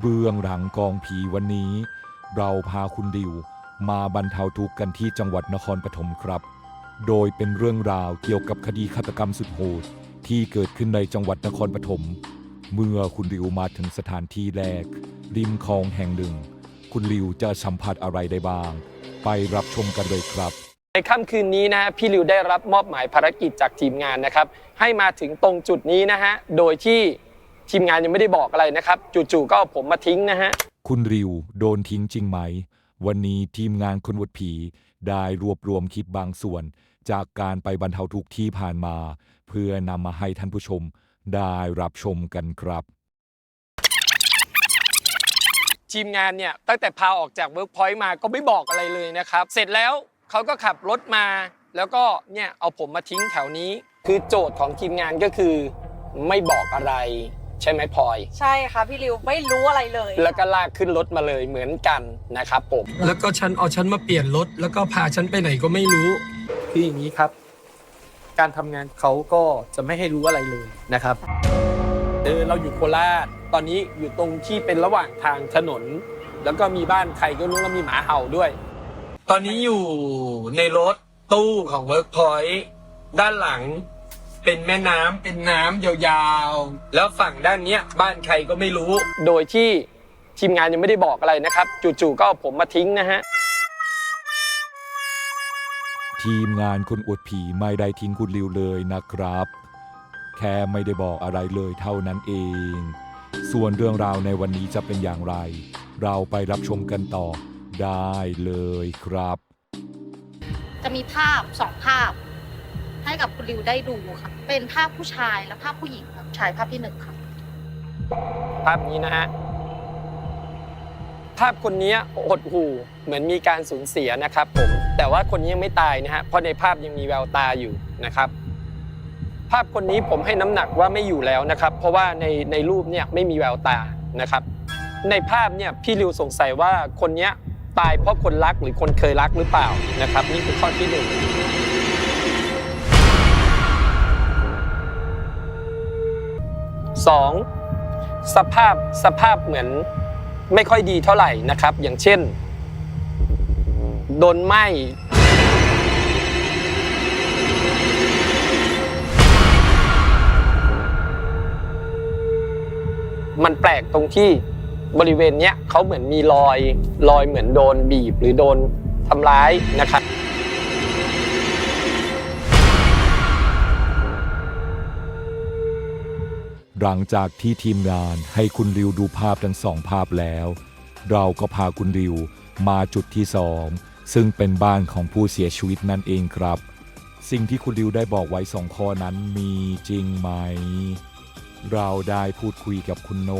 เบื้องหลังกองผีวันนี้ เราพาคุณดิวมาบรรเทาทุกข์กันที่จังหวัดนครปฐมครับ โดยเป็นเรื่องราวเกี่ยวกับคดีฆาตกรรมสุดโหดที่เกิดขึ้นในจังหวัดนครปฐมเมื่อคุณริวมาถึงสถานที่แรก ริมคลองแห่งหนึ่ง คุณริวจะสัมผัสอะไรได้บ้าง ไปรับชมกันเลยครับ ในค่ำคืนนี้นะฮะพี่ริวได้รับมอบหมายภารกิจจากทีมงานนะครับ ให้มาถึงตรงจุดนี้นะฮะโดยที่ ทีมงานยังไม่ได้บอกอะไรนะครับจู่ๆก็เอาผมมาทิ้งนะฮะ คุณริวโดนทิ้งจริงไหม วันนี้ทีมงานคนวดผีได้รวบรวมคลิปบางส่วน จากการไปบรรเทาทุกข์ที่ผ่านมา เพื่อนำมาให้ท่านผู้ชมได้รับชมกันครับ ทีมงานเนี่ยตั้งแต่พาออกจากเวิร์กพอยต์มาก็ไม่บอกอะไรเลยนะครับ เสร็จแล้วเขาก็ขับรถมา แล้วก็เนี่ยเอาผมมาทิ้งแถวนี้ คือโจทย์ของทีมงานก็คือ ไม่บอกอะไร ใช่ไหมพลอย ใช่ค่ะพี่ริวไม่รู้อะไรเลยแล้วก็ลากขึ้นรถมาเลยเหมือนกันนะครับผม แล้วก็ฉันเอาฉันมาเปลี่ยนรถ แล้วก็พาฉันไปไหนก็ไม่รู้คืออย่างนี้ครับ การทำงานเขาก็จะไม่ให้รู้อะไรเลยนะครับเออเราอยู่โคราชตอนนี้อยู่ตรงที่เป็นระหว่างทางถนน แล้วก็มีบ้านใครก็รู้แล้วมีหมาเห่าด้วย ตอนนี้อยู่ในรถตู้ของ Workpoint ด้านหลัง เป็นแม่น้ำเป็นน้ำยาวๆ แล้วฝั่งด้านเนี้ยบ้านใครก็ไม่รู้ โดยที่ทีมงานยังไม่ได้บอกอะไรนะครับ จู่ๆก็เอาผมมาทิ้งนะฮะ ทีมงานคนอวดผีไม่ได้ทิ้งคุณริวเลยนะครับ แค่ไม่ได้บอกอะไรเลยเท่านั้นเอง ส่วนเรื่องราวในวันนี้จะเป็นอย่างไร เราไปรับชมกันต่อได้เลยครับ จะมีภาพสองภาพ ให้กับคุณริวได้ดูค่ะ เป็นภาพผู้ชายและภาพผู้หญิงครับชายภาพที่หนึ่งค่ะ ภาพนี้นะฮะ ภาพคนนี้หดหู่เหมือนมีการสูญเสียนะครับผม แต่ว่าคนนี้ยังไม่ตายนะฮะ เพราะในภาพยังมีแววตาอยู่นะครับ ภาพคนนี้ผมให้น้ำหนักว่าไม่อยู่แล้วนะครับ เพราะว่าในในรูปเนี่ยไม่มีแววตานะครับ ในภาพเนี่ยพี่ริวสงสัยว่าคนเนี้ยตายเพราะคนรักหรือคนเคยรักหรือเปล่านะครับ นี่คือข้อที่หนึ่ง สองสภาพสภาพเหมือนไม่ค่อยดีเท่าไหร่นะครับ อย่างเช่น โดนไหม้มันแปลกตรงที่บริเวณเนี้ยเขาเหมือนมีรอยรอยเหมือนโดนบีบหรือโดนทำร้ายนะครับ หลังจากที่ทีมงานให้คุณริวดูภาพทั้งสองภาพแล้ว เราก็พาคุณริวมาจุดที่สองซึ่งเป็นบ้านของผู้เสียชีวิตนั่นเองครับ สิ่งที่คุณริวได้บอกไว้สองข้อนั้นมีจริงไหม เราได้พูดคุยกับคุณโน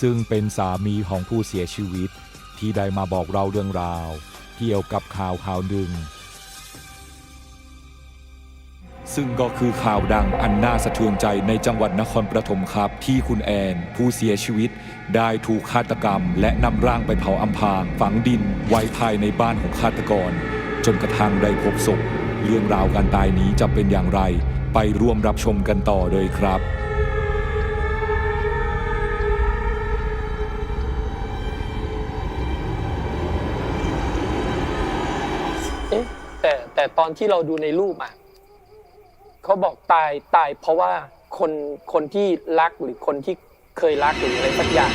ซึ่งเป็นสามีของผู้เสียชีวิต ที่ได้มาบอกเราเรื่องราว เกี่ยวกับข่าวข่าวหนึ่ง ซึ่งก็คือข่าวดังอันน่าสะเทือนใจในจังหวัดนครปฐมครับ ที่คุณแอน ผู้เสียชีวิต ได้ถูกฆาตกรรม และนำร่างไปเผาอำพรางฝังดินไว้ภายในบ้านของฆาตกร จนกระทั่งได้พบศพเรื่องราวการตายนี้จะเป็นอย่างไร ไปร่วมรับชมกันต่อเลยครับเอ๊ะแต่แต่ตอนที่เราดูในรูปอะ เขาบอกตายตายเพราะว่าคนคนที่รักหรือคนที่เคยรักหรืออะไรสักอย่าง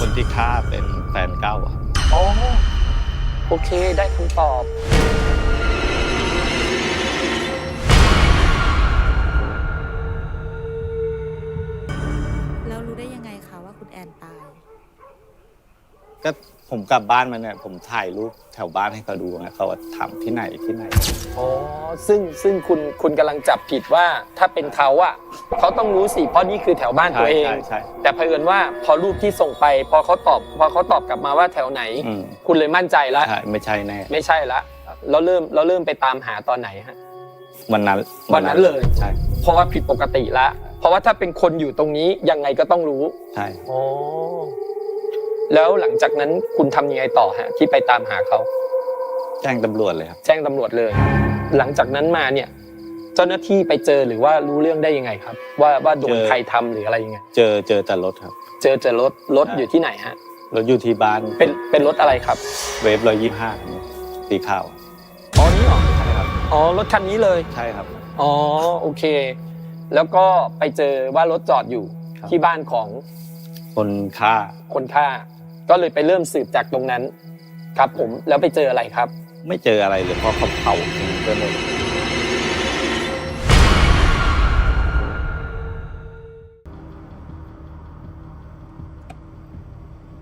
คนที่ฆ่าเป็นแฟนเก่าอะอ๋อ โอเคได้คำตอบ แล้วรู้ได้ยังไงคะว่าคุณแอนตาย ก็ ผมกลับบ้านมาเนี่ยผมถ่ายรูปแถวบ้านให้เขาดูไงเขาว่าทำที่ไหนที่ไหน อ๋อ ซึ่งซึ่งคุณคุณกำลังจับผิดว่าถ้าเป็นเขาอะเขาต้องรู้สิเพราะนี่คือแถวบ้านตัวเอง ใช่ใช่แต่เผอิญว่าพอรูปที่ส่งไป พอเขาตอบพอเขาตอบกลับมาว่าแถวไหน อืมคุณเลยมั่นใจแล้วใช่ไม่ใช่แน่ไม่ใช่ละเราเริ่มเราเริ่มไปตามหาตอนไหนฮะ วันนั้นวันนั้นเลย ใช่เพราะว่าผิดปกติละเพราะว่าถ้าเป็นคนอยู่ตรงนี้ยังไงก็ต้องรู้ใช่ อ๋อ แล้วหลังจากนั้นคุณทำยังไงต่อฮะที่ไปตามหาเขา แจ้งตำรวจเลยครับ แจ้งตำรวจเลย หลังจากนั้นมาเนี่ย เจ้าหน้าที่ไปเจอหรือว่ารู้เรื่องได้ยังไงครับ ว่าว่าโดนเจอ ใครทำหรืออะไรยังไง เจอเจอแต่รถครับ เจอเจอรถรถใช่อยู่ที่ไหนฮะ รถอยู่ที่บ้านเป็นเป็นรถอะไรครับเวฟร้อยยี่ห้าสีขาวอ๋อนี่เหรอใช่ครับ อ๋อรถคันนี้เลยใช่ครับ อ๋อโอเค แล้วก็ไปเจอว่ารถจอดอยู่ครับ ที่บ้านของคนฆ่าคนฆ่า ก็เลยไปเริ่มสืบจากตรงนั้น ครับผมแล้วไปเจออะไรครับ ไม่เจออะไรเลยเพราะเขาเผาทิ้งไปหมด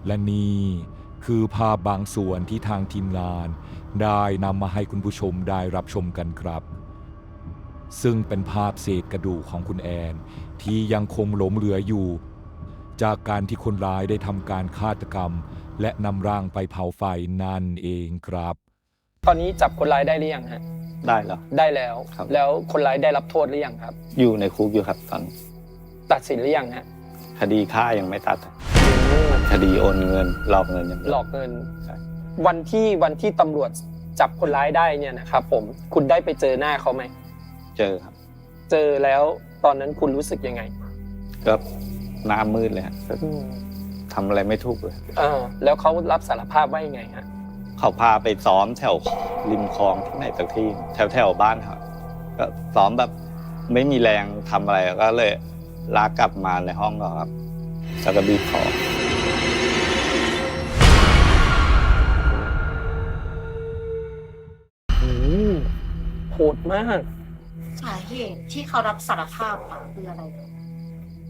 และนี่คือภาพบางส่วนที่ทางทีมงานได้นำมาให้คุณผู้ชมได้รับชมกันครับ ซึ่งเป็นภาพเศษกระดูกของคุณแอน ที่ยังคงหลงเหลืออยู่ จากการที่คนร้ายได้ทำการฆาตกรรม และนำร่างไปเผาไฟนั่นเองครับ ตอนนี้จับคนร้ายได้หรือยังฮะ ได้แล้ว ได้แล้ว ครับ แล้วคนร้ายได้รับโทษหรือยังครับ อยู่ในคุกอยู่ครับตอนนี้ตัดสินหรือยังฮะคดีฆ่ายังไม่ตัดอืมคดีโอนเงินหลอกเงินยังหลอกเงิน ใช่ วันที่วันที่ตำรวจจับคนร้ายได้เนี่ยนะครับผม คุณได้ไปเจอหน้าเขาไหม เจอครับ เจอแล้วตอนนั้นคุณรู้สึกยังไง ก็ หน้ามืดเลยฮะอืมทำอะไรไม่ถูกเลยเออแล้วเขารับสารภาพว่ายังไงฮะเขาพาไปซ้อมแถวริมคลองที่ไหนสักที่แถวแถวบ้านครับก็ซ้อมแบบไม่มีแรงทำอะไรก็เลยลากกลับมาในห้องก็ครับแล้วก็บีบคออืมโหดมาก สาเหตุที่เขารับสารภาพอะคืออะไร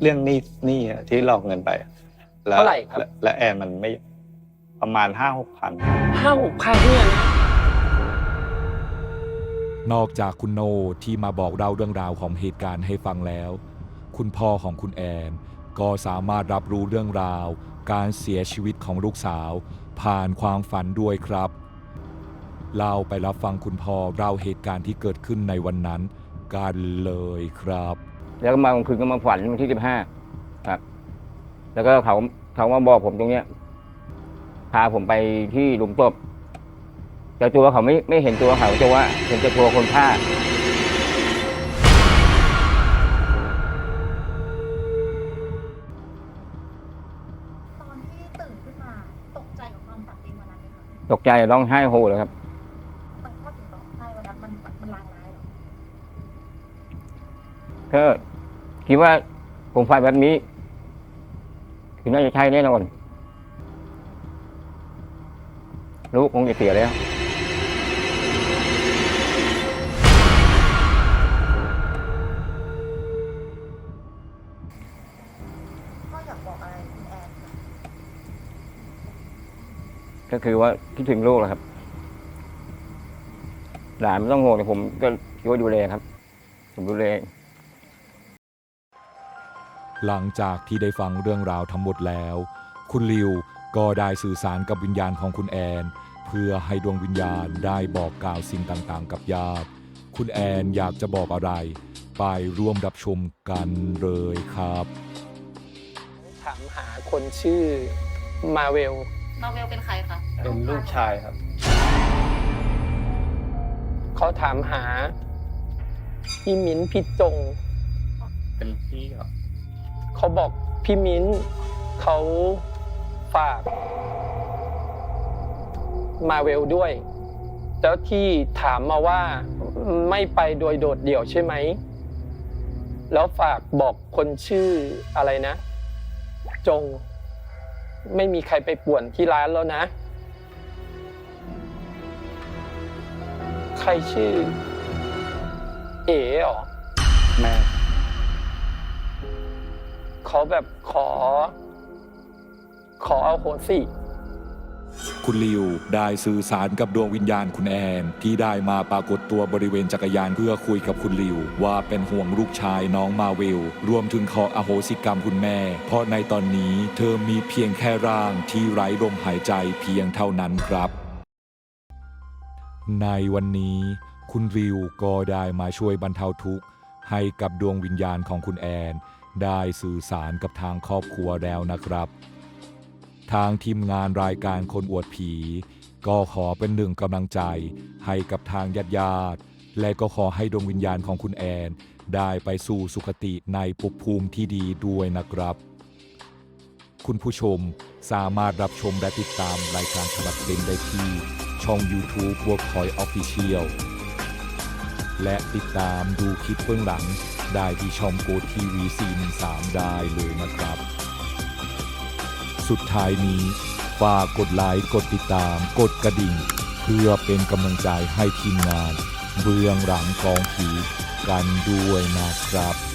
เรื่องหนี้หนี้อะที่หลอกเงินไปแล้วเท่าไหร่ครับ และและแอนมันไม่ประมาณห้าหกพัน ห้าหกพันเนี่ยนะนอกจากคุณโนที่มาบอกเล่าเรื่องราวของเหตุการณ์ให้ฟังแล้ว คุณพ่อของคุณแอน ก็สามารถรับรู้เรื่องราว การเสียชีวิตของลูกสาว ผ่านความฝันด้วยครับเราไปรับฟังคุณพ่อเล่าเหตุการณ์ที่เกิดขึ้นในวันนั้น กันเลยครับ แล้วก็มากลางคืนก็มาฝันวันที่สิบห้าครับ แล้วก็เขาเขามาบอกผมตรงเนี้ย พาผมไปที่หลุมศพแต่ตัวเขาไม่ไม่เห็นตัวเขาจะว่าเห็นแต่ตัวคนฆ่าตอนที่ตื่นขึ้นมา ตกใจกับความฝันเองวันนั้นไหมคะตกใจร้องไห้โฮเลยครับ มันเข้าถึงร้องไห้วันนั้นมันมันลางร้ายเหรอ ก็คิดว่าผมฝันแบบนี้ คือน่าจะใช่แน่นอนลูกคงจะเสียแล้วพ่ออยากบอกอะไรคุณแอนก็คือว่าคิดถึงลูกแหละครับ หลานไม่ต้องห่วงแต่ผมก็ช่วยดูแลครับ ผมดูแล หลังจากที่ได้ฟังเรื่องราวทั้งหมดแล้ว คุณลิวก็ได้สื่อสารกับวิญญาณของคุณแอน เพื่อให้ดวงวิญญาณได้บอกกล่าวสิ่งต่างๆ กับญาติ คุณแอนอยากจะบอกอะไร ไปร่วมรับชมกันเลยครับ ถามหาคนชื่อมาเวล มาเวลเป็นใครคะ เป็นลูกชายครับ เขาถามหาพี่มิ้นท์พี่จง เป็นพี่ครับ เขาบอกพี่มิ้นเขาฝากมาเวลด้วย แล้วที่ถามมาว่าไม่ไปโดยโดดเดี่ยวใช่ไหม แล้วฝากบอกคนชื่ออะไรนะ จง ไม่มีใครไปป่วนที่ร้านแล้วนะ ใครชื่อ เอ๋หรอแม่ ขาแบบขอ ขอเอาโหสิคุณลิวได้สื่อสารกับดวงวิญญาณคุณแอน ที่ได้มาปรากฏตัวบริเวณจักรยานเพื่อคุยกับคุณลิว ว่าเป็นห่วงลูกชายน้องมาเวล รวมถึงขออโหสิกรรมคุณแม่ เพราะในตอนนี้เธอมีเพียงแค่ร่างที่ไร้ลมหายใจเพียงเท่านั้นครับ ในวันนี้คุณริวก็ได้มาช่วยบรรเทาทุกข์ให้กับดวงวิญญาณของคุณแอน ได้สื่อสารกับทางครอบครัวแล้วนะครับ ทางทีมงานรายการคนอวดผี ก็ขอเป็นหนึ่งกำลังใจให้กับทางญาติญาติๆและก็ขอให้ดวงวิญญาณของคุณแอน ได้ไปสู่สุคติในภพภูมิที่ดีด้วยนะครับ คุณผู้ชมสามารถรับชมและติดตามรายการฉบับเต็มได้ที่ ช่อง YouTube Workpoint Official และติดตามดูคลิปเบื้องหลัง ได้ที่ช่องโกทีวี413 ได้เลยนะครับ สุดท้ายนี้ฝากกดไลค์กดติดตาม กดกระดิ่ง เพื่อเป็นกำลังใจให้ทีมงาน เบื้องหลังกองผีกันด้วยนะครับ